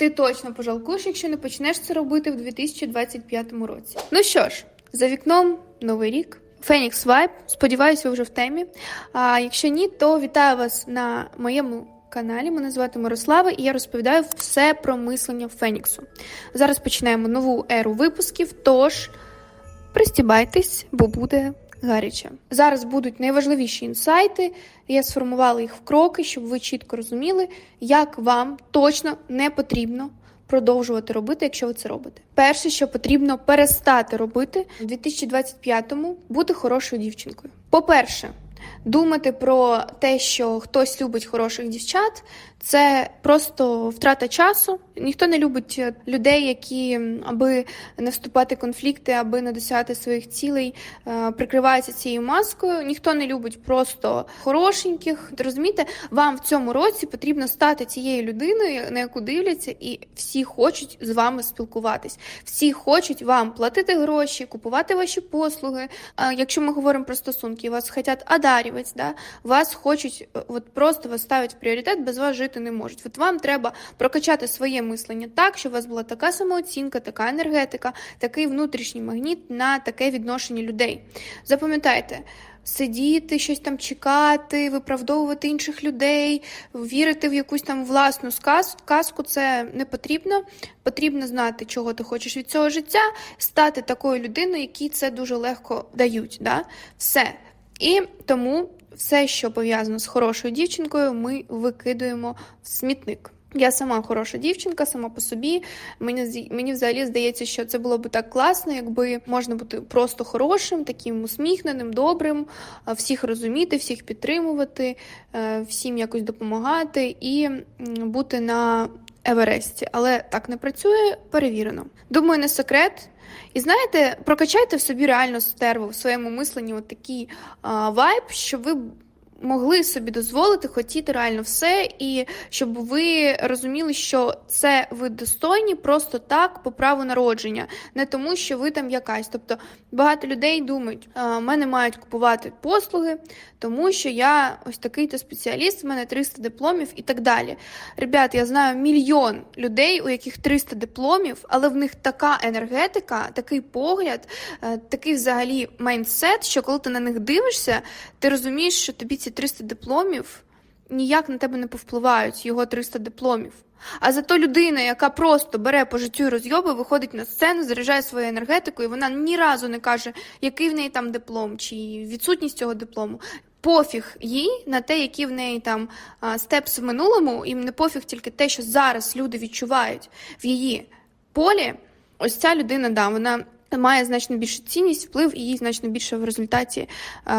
Ти точно пожалкуєш, якщо не почнеш це робити в 2025 році. Ну що ж, за вікном новий рік. Phoenix Vibe, сподіваюсь, ви вже в темі. А якщо ні, то вітаю вас на моєму каналі. Мене звати Мирослава, і я розповідаю все про мислення Феніксу. Зараз починаємо нову еру випусків. Тож пристібайтесь, бо буде гаряче. Зараз будуть найважливіші інсайти. Я сформувала їх в кроки, щоб ви чітко розуміли, як вам точно не потрібно продовжувати робити, якщо ви це робите. Перше, що потрібно перестати робити у 2025-му бути хорошою дівчинкою. По-перше, думати про те, що хтось любить хороших дівчат, це просто втрата часу. Ніхто не любить е, людей, які, аби не вступати в конфлікти, аби не досягати своїх цілей, е, прикриваються цією маскою. Ніхто не любить просто хорошеньких. Розумієте, вам в цьому році потрібно стати цією людиною, на яку дивляться, і всі хочуть з вами спілкуватись. Всі хочуть вам платити гроші, купувати ваші послуги. Якщо ми говоримо про стосунки, вас хочуть одарювати, да? вас хочуть е, от просто вас ставить в пріоритет, без вас жити не можуть. От вам треба прокачати своє мислення так, щоб у вас була така самооцінка, така енергетика, такий внутрішній магніт на таке відношення людей. Запам'ятайте. Сидіти, щось там чекати, виправдовувати інших людей, вірити в якусь там власну сказ- казку це не потрібно. Потрібно знати, чого ти хочеш від цього життя, стати такою людиною, якій це дуже легко дають. Да? Все. І тому все, що пов'язано з хорошою дівчинкою, ми викидуємо в смітник. Я сама хороша дівчинка, сама по собі. Мені мені взагалі здається, що це було б так класно, якби можна бути просто хорошим, таким усміхненим, добрим, всіх розуміти, всіх підтримувати, е, всім якось допомагати і бути на Евересті. Але так не працює, перевірено. Думаю, не секрет. І знаєте, прокачайте в собі реально стерву в своєму мисленні, от такий а, вайб, щоб ви могли собі дозволити хотіти реально все, і щоб ви розуміли, що це ви достойні просто так по праву народження, не тому, що ви там якась. Тобто багато людей думають, мене мають купувати послуги, тому що я ось такий-то спеціаліст, в мене 300 дипломів і так далі. Ребят, я знаю мільйон людей, у яких 300 дипломів, але в них така енергетика, такий погляд, е, такий взагалі майндсет, що коли ти на них дивишся, ти розумієш, що тобі ці 300 дипломів ніяк на тебе не повпливають, його 300 дипломів. А зато людина, яка просто бере по життю і розйоби, виходить на сцену, заряджає свою енергетику, і вона ні разу не каже, який в неї там диплом, чи відсутність цього диплому. Пофіг їй на те, які в неї там степс в минулому, їм не пофіг тільки те, що зараз люди відчувають в її полі. Ось ця людина, да, вона має значно більшу цінність, вплив і їй значно більше в результаті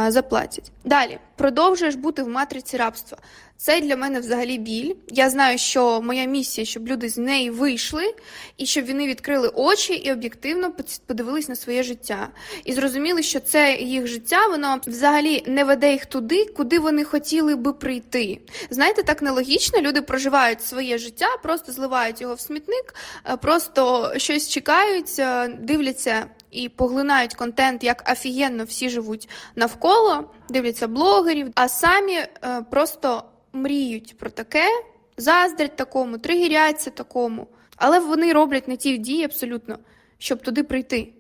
заплатять. Далі продовжуєш бути в матриці рабства. Це для мене взагалі біль. Я знаю, що моя місія, щоб люди з неї вийшли, і щоб вони відкрили очі і об'єктивно подивились на своє життя. І зрозуміли, що це їх життя, воно взагалі не веде їх туди, куди вони хотіли би прийти. Знаєте, так нелогічно. Люди проживають своє життя, просто зливають його в смітник, е, просто щось чекають, е, дивляться. І поглинають контент, як офігенно всі живуть навколо, дивляться блогерів, а самі е, просто мріють про таке, заздрять такому, тригіряться такому. Але вони роблять не ті дії абсолютно, щоб туди прийти.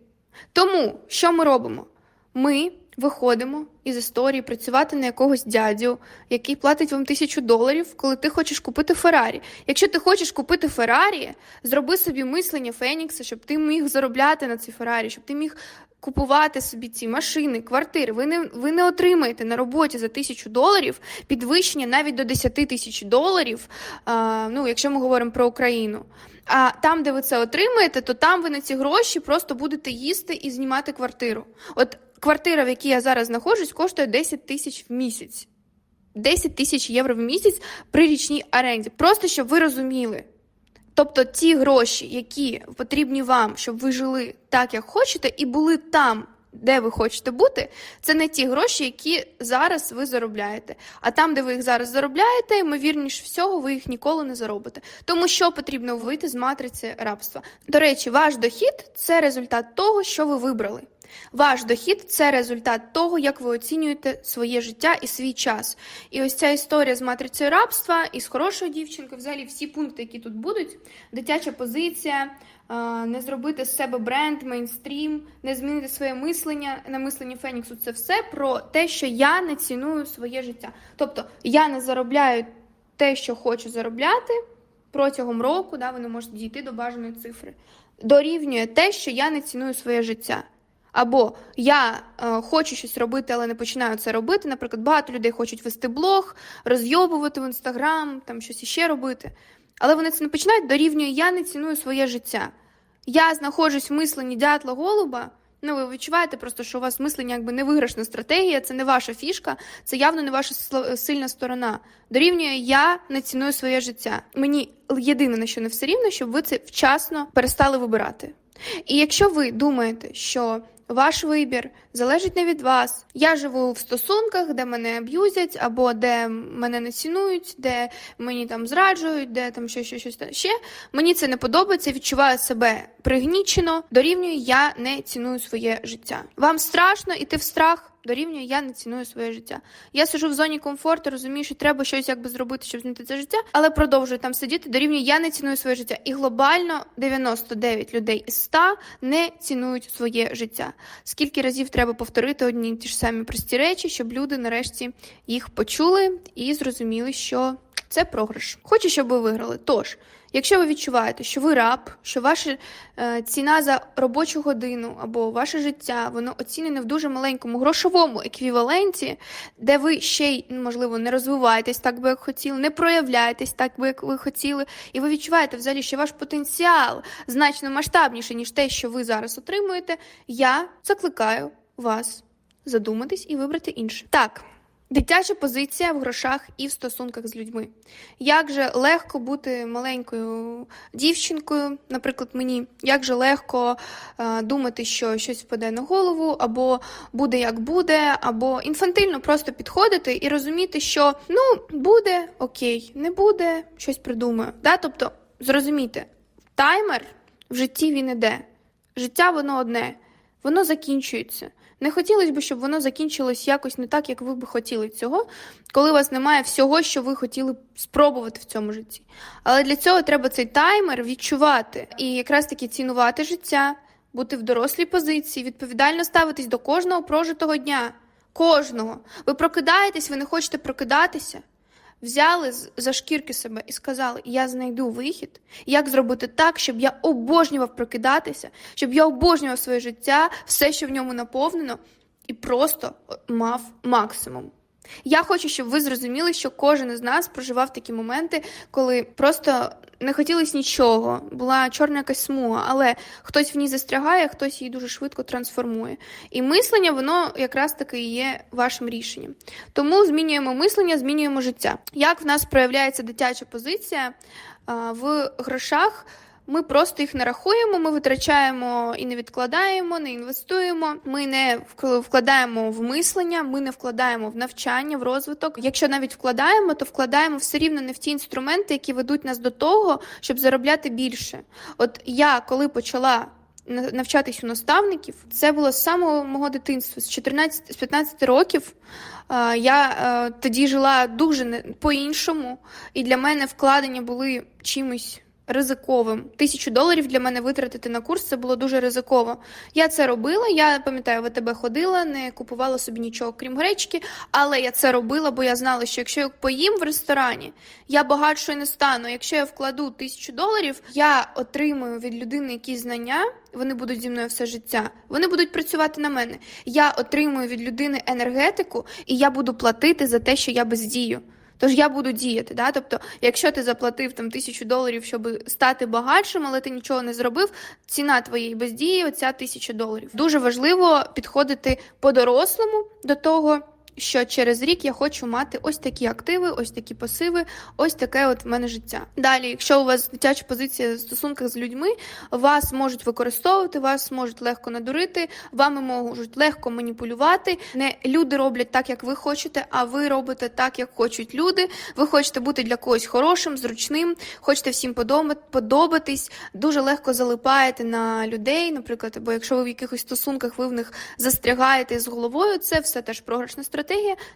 Тому що ми робимо? Ми виходимо із історії працювати на якогось дядю, який платить вам тисячу доларів, коли ти хочеш купити Феррарі. Якщо ти хочеш купити Феррарі, зроби собі мислення Фенікса, щоб ти міг заробляти на ці Феррарі, щоб ти міг купувати собі ці машини, квартири. Ви не, ви не отримаєте на роботі за тисячу доларів підвищення навіть до 10 тисяч доларів, а, ну, якщо ми говоримо про Україну. А там, де ви це отримаєте, то там ви на ці гроші просто будете їсти і знімати квартиру. От квартира, в якій я зараз знаходжусь, коштує 10 тисяч в місяць. 10 тисяч євро в місяць при річній оренді. Просто щоб ви розуміли. Тобто ті гроші, які потрібні вам, щоб ви жили так, як хочете, і були там, де ви хочете бути, це не ті гроші, які зараз ви заробляєте. А там, де ви їх зараз заробляєте, ймовірніше всього, ви їх ніколи не заробите. Тому що потрібно вийти з матриці рабства. До речі, ваш дохід це результат того, що ви вибрали. Ваш дохід це результат того, як ви оцінюєте своє життя і свій час. І ось ця історія з матрицею рабства і з хорошою дівчинкою, взагалі всі пункти, які тут будуть: дитяча позиція, не зробити з себе бренд, мейнстрім, не змінити своє мислення на мисленні Феніксу. Це все про те, що я не ціную своє життя. Тобто я не заробляю те, що хочу заробляти протягом року, да, ви не можете дійти до бажаної цифри. Дорівнює те, що я не ціную своє життя. Або я е, хочу щось робити, але не починаю це робити. Наприклад, багато людей хочуть вести блог, розйобувати в інстаграм, там щось іще робити. Але вони це не починають, дорівнює я не ціную своє життя. Я знаходжусь в мисленні дятла голуба. Ну, ви відчуваєте просто, що у вас мислення якби не виграшна стратегія, це не ваша фішка, це явно не ваша сильна сторона. Дорівнює я не ціную своє життя. Мені єдине на що не все рівно, щоб ви це вчасно перестали вибирати. І якщо ви думаєте, що ваш вибір залежить не від вас, я живу в стосунках, де мене аб'юзять, або де мене не цінують, де мені там зраджують, де там щось, щось, щось ще. Мені це не подобається, відчуваю себе пригнічено, дорівнюю я не ціную своє життя. Вам страшно іти в страх. Дорівнює я не ціную своє життя. Я сижу в зоні комфорту, розумію, що треба щось якби зробити, щоб змінити це життя, але продовжую там сидіти. Дорівнює я не ціную своє життя. І глобально 99 людей із 100 не цінують своє життя. Скільки разів треба повторити одні ті ж самі прості речі, щоб люди нарешті їх почули і зрозуміли, що це програш. Хочу, щоб ви виграли. Тож, якщо ви відчуваєте, що ви раб, що ваша е, ціна за робочу годину або ваше життя, воно оцінене в дуже маленькому грошовому еквіваленті, де ви ще й можливо не розвиваєтесь так, би як хотіли, не проявляєтесь так, би як ви хотіли, і ви відчуваєте взагалі, що ваш потенціал значно масштабніший, ніж те, що ви зараз отримуєте. Я закликаю вас задуматись і вибрати інше. Так. Дитяча позиція в грошах і в стосунках з людьми. Як же легко бути маленькою дівчинкою, наприклад, мені, як же легко е, думати, що щось впаде на голову, або буде як буде, або інфантильно просто підходити і розуміти, що ну буде окей, не буде, щось придумаю. Да? Тобто, зрозумійте, таймер в житті він іде. Життя воно одне, воно закінчується. Не хотілося б, щоб воно закінчилось якось не так, як ви б хотіли цього, коли у вас немає всього, що ви хотіли спробувати в цьому житті. Але для цього треба цей таймер відчувати і якраз таки цінувати життя, бути в дорослій позиції, відповідально ставитись до кожного прожитого дня. Кожного. Ви прокидаєтесь, ви не хочете прокидатися. Взяли за шкірки себе і сказали: Я знайду вихід, як зробити так, щоб я обожнював прокидатися, щоб я обожнював своє життя, все, що в ньому наповнено, і просто мав максимум. Я хочу, щоб ви зрозуміли, що кожен із нас проживав такі моменти, коли просто не хотілося нічого, була чорна якась смуга, але хтось в ній застрягає, хтось її дуже швидко трансформує. І мислення, воно якраз таки є вашим рішенням. Тому змінюємо мислення, змінюємо життя. Як в нас проявляється дитяча позиція в грошах? Ми просто їх не рахуємо, ми витрачаємо і не відкладаємо, не інвестуємо. Ми не вкладаємо в мислення, ми не вкладаємо в навчання, в розвиток. Якщо навіть вкладаємо, то вкладаємо все рівно не в ті інструменти, які ведуть нас до того, щоб заробляти більше. От я коли почала на- навчатись у наставників, це було з самого мого дитинства, з 14 з 15 років. Я е, тоді жила дуже не- по-іншому, і для мене вкладення були чимось ризиковим. Тисячу доларів для мене витратити на курс це було дуже ризиково. Я це робила. Я пам'ятаю, в АТБ ходила, не купувала собі нічого, крім гречки, але я це робила, бо я знала, що якщо я поїм в ресторані, я багатшою не стану. Якщо я вкладу тисячу доларів, я отримую від людини якісь знання. Вони будуть зі мною все життя. Вони будуть працювати на мене. Я отримую від людини енергетику, і я буду платити за те, що я бездію. Тож я буду діяти. Да? Тобто, якщо ти заплатив там тисячу доларів, щоб стати багатшим, але ти нічого не зробив, ціна твоєї бездії оця тисяча доларів. Дуже важливо підходити по-дорослому до того, що через рік я хочу мати ось такі активи, ось такі пасиви, ось таке от в мене життя. Далі, якщо у вас дитяча позиція в стосунках з людьми, вас можуть використовувати, вас можуть легко надурити, вами можуть легко маніпулювати. Не люди роблять так, як ви хочете, а ви робите так, як хочуть люди. Ви хочете бути для когось хорошим, зручним, хочете всім подобатись, дуже легко залипаєте на людей, наприклад, або якщо ви в якихось стосунках ви в них застрягаєте з головою, це все теж програшна стратегія.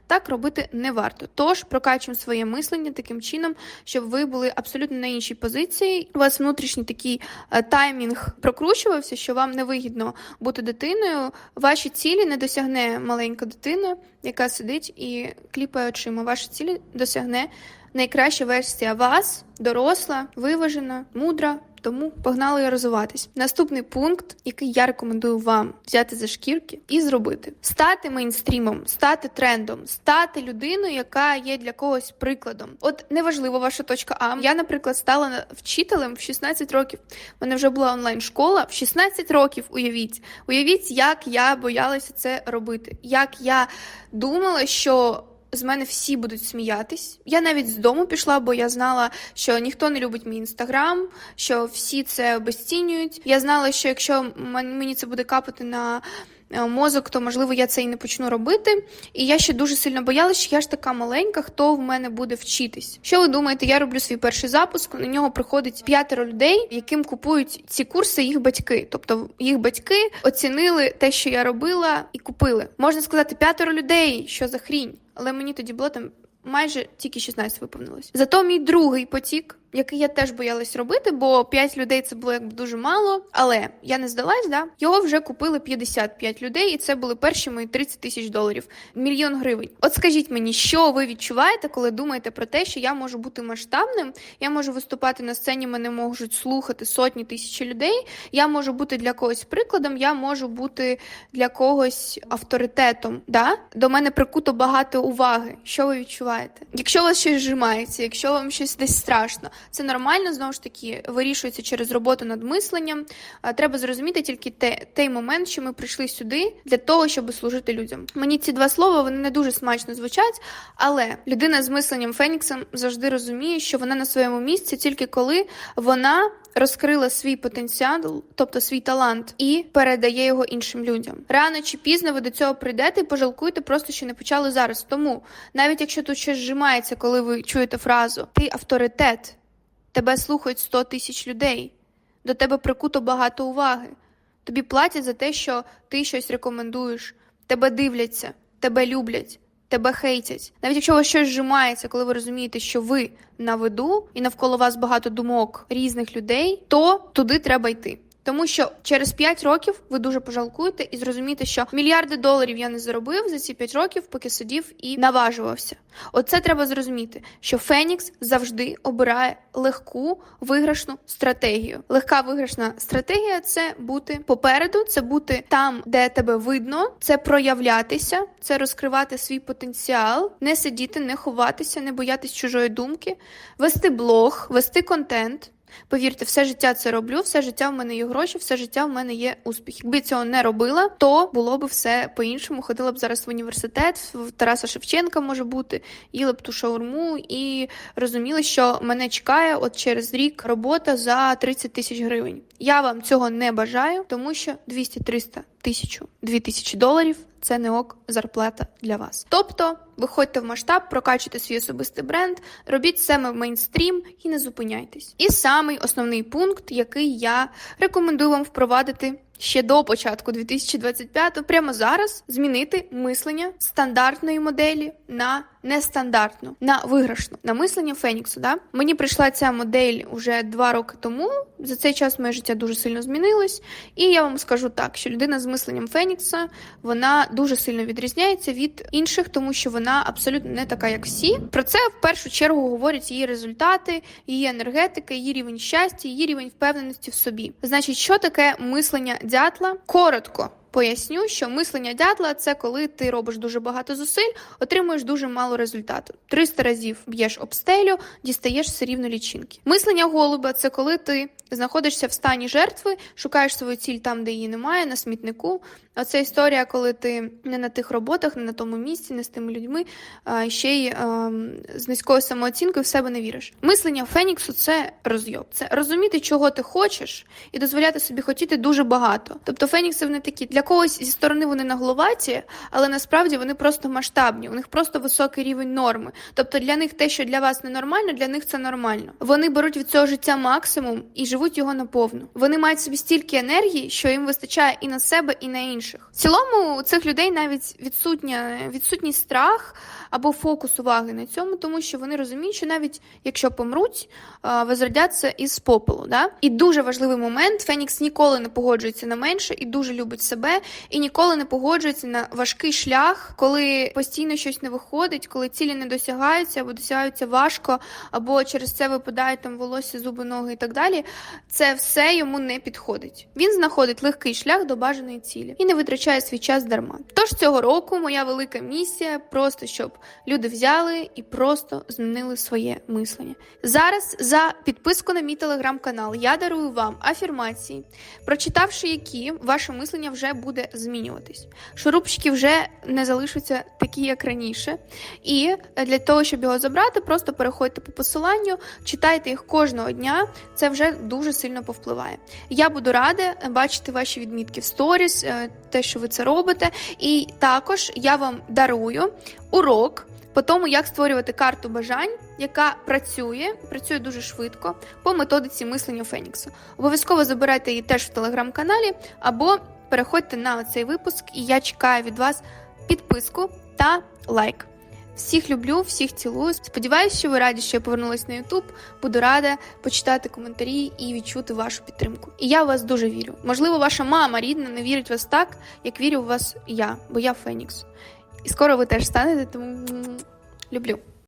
Так робити не варто. Тож прокачуємо своє мислення таким чином, щоб ви були абсолютно на іншій позиції. У вас внутрішній такий е, таймінг прокручувався, що вам невигідно бути дитиною. Ваші цілі не досягне маленька дитина, яка сидить і кліпає очима. Ваші цілі досягне найкраща версія вас, доросла, виважена, мудра. Тому погнали розвиватись. Наступний пункт, який я рекомендую вам взяти за шкірки і зробити: стати мейнстрімом, стати трендом, стати людиною, яка є для когось прикладом. От неважливо ваша точка А. Я, наприклад, стала вчителем в 16 років. У мене вже була онлайн школа в 16 років. Уявіть, уявіть, як я боялася це робити, як я думала, що. З мене всі будуть сміятись. Я навіть з дому пішла, бо я знала, що ніхто не любить мій інстаграм, що всі це обесцінюють. Я знала, що якщо мені це буде капати на мозок, то можливо я це і не почну робити. І я ще дуже сильно боялася, що я ж така маленька, хто в мене буде вчитись. Що ви думаєте? Я роблю свій перший запуск. На нього приходить п'ятеро людей, яким купують ці курси їх батьки. Тобто їх батьки оцінили те, що я робила, і купили. Можна сказати, п'ятеро людей, що за хрінь. Але мені тоді було там майже тільки 16 виповнилось. Зато мій другий потік, який я теж боялась робити, бо 5 людей це було якби дуже мало. Але я не здалась, да його вже купили 55 людей, і це були перші мої 30 тисяч доларів, мільйон гривень. От скажіть мені, що ви відчуваєте, коли думаєте про те, що я можу бути масштабним, я можу виступати на сцені, мене можуть слухати сотні тисячі людей. Я можу бути для когось прикладом, я можу бути для когось авторитетом. Да? До мене прикуто багато уваги. Що ви відчуваєте? Якщо у вас щось зжимається, якщо вам щось десь страшно, це нормально, знову ж таки, вирішується через роботу над мисленням. Треба зрозуміти тільки те, той момент, що ми прийшли сюди для того, щоб служити людям. Мені ці два слова вони не дуже смачно звучать, але людина з мисленням Феніксом завжди розуміє, що вона на своєму місці тільки коли вона розкрила свій потенціал, тобто свій талант, і передає його іншим людям. Рано чи пізно ви до цього прийдете і пожалкуєте, просто що не почали зараз. Тому навіть якщо тут щось зжимається, коли ви чуєте фразу Ти авторитет, тебе слухають 100 тисяч людей, до тебе прикуто багато уваги. Тобі платять за те, що ти щось рекомендуєш, тебе дивляться, тебе люблять. Тебе хейтять. Навіть якщо у вас щось зжимається, коли ви розумієте, що ви на виду і навколо вас багато думок різних людей, то туди треба йти. Тому що через 5 років ви дуже пожалкуєте і зрозумієте, що мільярди доларів я не заробив за ці 5 років, поки сидів і наважувався. Оце треба зрозуміти, що Фенікс завжди обирає легку виграшну стратегію. Легка виграшна стратегія це бути попереду, це бути там, де тебе видно, це проявлятися, це розкривати свій потенціал, не сидіти, не ховатися, не боятись чужої думки, вести блог, вести контент. Повірте, все життя це роблю, все життя в мене є гроші, все життя в мене є успіх. Якби цього не робила, то було б все по-іншому. Ходила б зараз в університет, в Тараса Шевченка може бути, їла б ту шаурму і розуміла, що мене чекає от через рік робота за 30 тисяч гривень. Я вам цього не бажаю, тому що 200, 300, тисячу, 2000 доларів це не ок зарплата для вас. Тобто, виходьте в масштаб, прокачуйте свій особистий бренд, робіть саме в мейнстрім і не зупиняйтесь. І самий основний пункт, який я рекомендую вам впровадити. Ще до початку 2025 прямо зараз змінити мислення стандартної моделі на нестандартну, на виграшну, на мислення Феніксу. Да? Мені прийшла ця модель уже два роки тому. За цей час моє життя дуже сильно змінилось. І я вам скажу так, що людина з мисленням Фенікса вона дуже сильно відрізняється від інших, тому що вона абсолютно не така, як всі. Про це в першу чергу говорять її результати, її енергетика, її рівень щастя, її рівень впевненості в собі. Значить, що таке мислення дятла? Коротко. Поясню, що мислення дятла це коли ти робиш дуже багато зусиль, отримуєш дуже мало результату. 300 разів б'єш об стелю, дістаєш все рівно лічинки. Мислення голуба це коли ти знаходишся в стані жертви, шукаєш свою ціль там, де її немає, на смітнику. Оце історія, коли ти не на тих роботах, не на тому місці, не з тими людьми, а ще й ем, з низькою самооцінкою в себе не віриш. Мислення Феніксу це розйоб. Це розуміти, чого ти хочеш, і дозволяти собі хотіти дуже багато. Тобто Фенікси вони такі для когось зі сторони вони нагловаті, але насправді вони просто масштабні. У них просто високий рівень норми. Тобто для них те, що для вас ненормально, для них це нормально. Вони беруть від цього життя максимум і живуть його наповну. Вони мають собі стільки енергії, що їм вистачає і на себе, і на інших. В цілому у цих людей навіть відсутня відсутній страх або фокус уваги на цьому, тому що вони розуміють, що навіть якщо помруть, возродяться із попелу. Да? І дуже важливий момент: Фенікс ніколи не погоджується на менше і дуже любить себе, і ніколи не погоджується на важкий шлях, коли постійно щось не виходить, коли цілі не досягаються або досягаються важко, або через це випадають там волосся, зуби, ноги і так далі. Це все йому не підходить. Він знаходить легкий шлях до бажаної цілі і не витрачає свій час дарма. Тож цього року моя велика місія просто щоб люди взяли і просто змінили своє мислення. Зараз за підписку на мій телеграм-канал я дарую вам афірмації, прочитавши які ваше мислення вже буде змінюватись. Шурупчики вже не залишаться такі, як раніше. І для того, щоб його забрати, просто переходьте по посиланню, читайте їх кожного дня. Це вже дуже сильно повпливає. Я буду рада бачити ваші відмітки в сторіс, е, те, що ви це робите. І також я вам дарую урок по тому, як створювати карту бажань, яка працює, працює дуже швидко по методиці мислення Феніксу. Обов'язково забирайте її теж в телеграм-каналі або переходьте на цей випуск, і я чекаю від вас підписку та лайк. Всіх люблю, всіх цілую. Сподіваюсь, що ви раді, що я повернулася на Ютуб. Буду рада почитати коментарі і відчути вашу підтримку. І я в вас дуже вірю. Можливо, ваша мама рідна не вірить в вас так, як вірю в вас я, бо я Фенікс. І скоро ви теж станете, тому люблю.